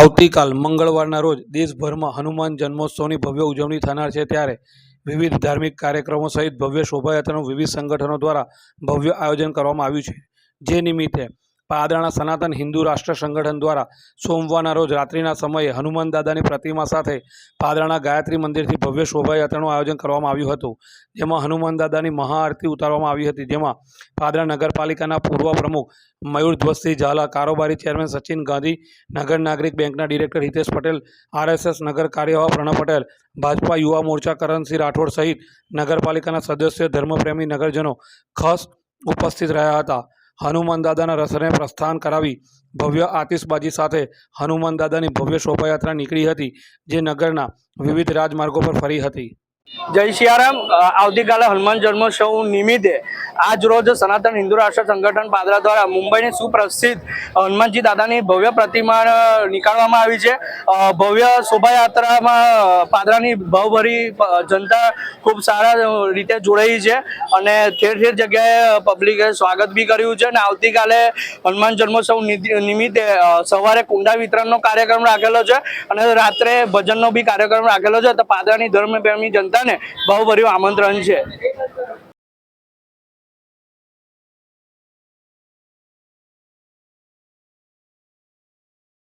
આવતીકાલ મંગળવારના રોજ દેશભરમાં હનુમાન જન્મોત્સવની ભવ્ય ઉજવણી થનાર છે ત્યારે વિવિધ ધાર્મિક કાર્યક્રમો સહિત ભવ્ય શોભાયાત્રાનું વિવિધ સંગઠનો દ્વારા ભવ્ય આયોજન કરવામાં આવ્યું છે. જે નિમિત્તે પાદરાના સનાતન હિન્દુ રાષ્ટ્ર સંગઠન દ્વારા સોમવારના રોજ રાત્રિના સમયે હનુમાન દાદાની પ્રતિમા સાથે પાદરાના ગાયત્રી મંદિરથી ભવ્ય શોભાયાત્રાનું આયોજન કરવામાં આવ્યું હતું. જેમાં હનુમાન દાદાની મહાઆરતી ઉતારવામાં આવી હતી. જેમાં પાદરા નગરપાલિકાના પૂર્વ પ્રમુખ મયુર ધ્વજસિંહ ઝાલા, કારોબારી ચેરમેન સચિન ગાંધી, નગર નાગરિક બેંકના ડિરેક્ટર હિતેશ પટેલ, આરએસએસ નગર કાર્યવાહ પ્રણવ પટેલ, ભાજપા યુવા મોરચા કરણસિંહ રાઠોડ સહિત નગરપાલિકાના સદસ્ય, ધર્મપ્રેમી નગરજનો ખાસ ઉપસ્થિત રહ્યા હતા. હનુમાન દાદાના રસને પ્રસ્થાન કરાવી ભવ્ય આતિશબાજી સાથે હનુમાન દાદાની ભવ્ય શોભાયાત્રા નીકળી હતી, જે નગરના વિવિધ રાજમાર્ગો પર ફરી હતી. જય સિયારામ આવતીકાલે હનુમાન જન્મોત્સવ નિમિત્તે આજ રોજ સનાતન હિન્દુ રાષ્ટ્ર સંગઠન પાદરા દ્વારા મુંબઈની સુપ્રસિદ્ધ હનુમાનજી દાદાની ભવ્ય પ્રતિમા નીકાળવામાં આવી છે. ભવ્ય શોભાયાત્રામાં પાદરાની ભાવભરી જનતા ખૂબ સારા રીતે જોડાઈ છે અને ઠેર ઠેર જગ્યાએ પબ્લિકે સ્વાગત બી કર્યું છે અને આવતીકાલે હનુમાન જન્મોત્સવ નિમિત્તે સવારે કુંડા વિતરણનો કાર્યક્રમ રાખેલો છે અને રાત્રે ભજનનો બી કાર્યક્રમ રાખેલો છે. તો પાદરાની ધર્મપ્રેમી જનતાને ભર્યું આમંત્રણ છે.